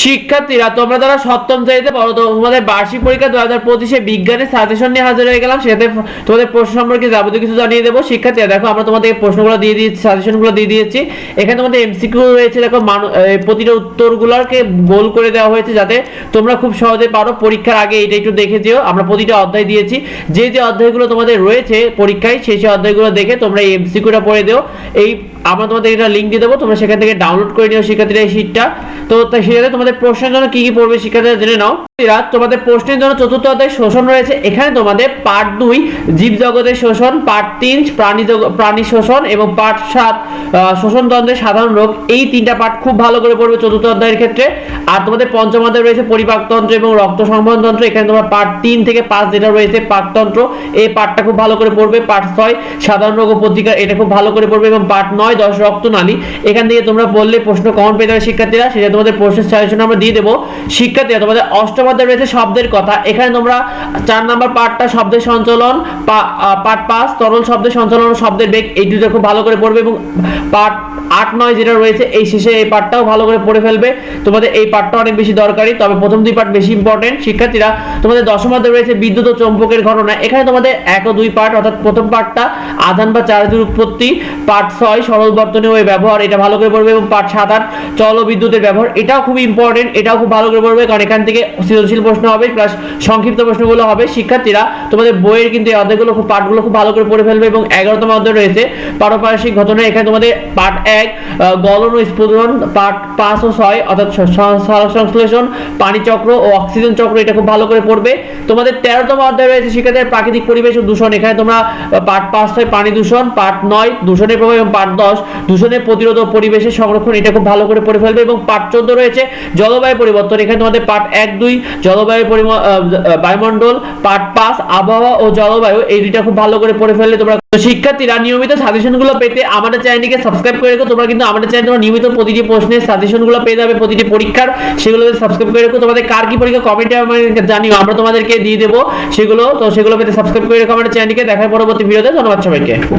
শিক্ষার্থীরা, তোমরা যারা সপ্তম শ্রেণীতে পড়ো তোমাদের বার্ষিক পরীক্ষা দু হাজার পঁচিশে বিজ্ঞানের সাজেশন নিয়ে হাজির হয়ে গেলাম। সেটাতে তোমাদের প্রশ্ন সম্পর্কে যাবতীয় কিছু জানিয়ে দেবো। শিক্ষার্থীরা, দেখো, আমরা তোমাদের প্রশ্নগুলো দিয়ে দিয়েছি, সাজেশনগুলো দিয়ে দিয়েছি। এখানে তোমাদের এমসিকিউ রয়েছে, দেখো প্রতিটা উত্তরগুলোকে গোল করে দেওয়া হয়েছে যাতে তোমরা খুব সহজে পারো। পরীক্ষার আগে এটা একটু দেখে যেও। আমরা প্রতিটা অধ্যায় দিয়েছি। যে যে অধ্যায়গুলো তোমাদের রয়েছে পরীক্ষায়, সেই সেই অধ্যায়গুলো দেখে তোমরা এই এমসিকিউটা পড়ে দিও। এই আমরা তোমাদের এটা লিঙ্ক দিয়ে দেবো। তোমরা সেখান থেকে ডাউনলোড করে নিও শিক্ষার্থীরা এই শীটটা তো সেটাতে তোমাদের প্রশ্নের জন্য কি কি পড়বে শিক্ষার্থীরা জেনে নাও। তোমাদের প্রশ্নের জন্য চতুর্থ অধ্যায় শোষণ রয়েছে। এখানে তোমাদের পার্ট দুই জীব জগতের শোষণ পার্ট তিন প্রাণী প্রাণী শোষণ এবং পার্ট সাত আহ, শোষণ তন্ত্রের সাধারণ রোগ। এই তিনটা পার্ট খুব ভালো করে পড়বে চতুর্থ অধ্যায়ের ক্ষেত্রে। আর তোমাদের পঞ্চম অধ্যায় রয়েছে পরিপাকতন্ত্র এবং রক্ত সংবহন তন্ত্র এখানে তোমার পার্ট তিন থেকে পাঁচ যেটা রয়েছে পাকতন্ত্র। এই পার্টটা খুব ভালো করে পড়বে। পার্ট ছয় সাধারণ রোগ ও প্রতিকার এটা খুব ভালো করে পড়বে। এবং পার্ট নয় দশ রক্তনালী। এখান থেকে তোমরা বললে প্রশ্ন কমন পেয়ে যাবে শিক্ষার্থীরা। সেটা তোমাদের প্রশ্নের সাজেশন আমরা দিয়ে দেবো শিক্ষার্থীরা, তোমাদের অষ্টম অধ্যায় রয়েছে শব্দের কথা। এখানে তোমরা চার নাম্বার পার্টটা শব্দের সঞ্চালন পার্ট পাঁচ, তরল শব্দের সঞ্চলন, শব্দের বেগ, এই দুটো খুব ভালো করে পড়বে এবং পার্ট আট নয় যেটা রয়েছে। এই শেষে এই পার্টটাও ভালো করে পড়ে ফেলবে। তোমাদের এই পার্টটা অনেক বেশি দরকারি, তবে প্রথম দুই পার্ট বেশি ইম্পর্টেন্ট শিক্ষার্থীরা, তোমাদের দশম অধ্যায় রয়েছে বিদ্যুৎ ও চৌম্বকের ঘটনা। এখানে তোমাদের এক ও দুই পার্ট অর্থাৎ প্রথম পার্টটা আধান বা চার্জের উৎপত্তি পার্ট ছয় সরল বর্তনীয় ব্যবহার, এটা ভালো করে পড়বে, এবং পার্ট সাত আট চল বিদ্যুতের ব্যবহার, এটাও খুব ইম্পর্টেন্ট এটাও খুব ভালো করে পড়বে, কারণ এখান থেকে সৃজনশীল প্রশ্ন হবে প্লাস সংক্ষিপ্ত প্রশ্নগুলো হবে। শিক্ষার্থীরা, তোমাদের বইয়ের কিন্তু এই অধ্যায়গুলো খুব, পাঠগুলো খুব ভালো করে পড়ে ফেলবে, এবং এগারোতম অধ্যায় রয়েছে পারপারসিক ঘটনা। এখানে তোমাদের পার্ট এক গলন ও স্ফুটন পার্ট পাঁচ ও ছয়, অর্থাৎ সংশ্লেষণ, পানি চক্র ও অক্সিজেন চক্র এটা খুব ভালো করে পড়বে। তোমাদের তেরোতম অধ্যায় রয়েছে শিক্ষার্থীদের প্রাকৃতিক পরিবেশ ও দূষণ। এখানে তোমরা পার্ট পাঁচ, ছয়, পানি দূষণ পার্ট নয়, দূষণের প্রভাব এবং পার্ট দশ, দূষণের প্রতিরোধ ও পরিবেশের সংরক্ষণ এটা খুব ভালো করে পড়ে ফেলবে। এবং পার্ট চোদ্দ রয়েছে, জলবায়ু পরিবর্তন। এখানে তোমাদের পার্ট এক, দুই, জলবায়ু বায়ুমণ্ডল পার্ট পাঁচ, আবহাওয়া ও জলবায়ু এই দুইটা খুব ভালো করে পড়ে ফেললে তোমরা তো শিক্ষার্থীরা নিয়মিত সাজেশনগুলো পেতে আমাদের চ্যানেলটিকে সাবস্ক্রাইব করে রেখো। তোমরা কিন্তু আমাদের চ্যানেল তোমরা নিয়মিত প্রতিটি প্রশ্নের সাজেশনগুলো পেয়ে যাবে, প্রতিটি পরীক্ষার। সেগুলো সাবস্ক্রাইব করে রেখো, তোমাদের কার কি পরীক্ষা কমেন্টে আমাকে জানিও। আমরা তোমাদেরকে দিয়ে দেবো সেগুলো। তো সেগুলো পেতে সাবস্ক্রাইব করে রেখো আমাদের চ্যানেলটিকে দেখার পরবর্তী ভিডিওতে ধন্যবাদ সবাইকে।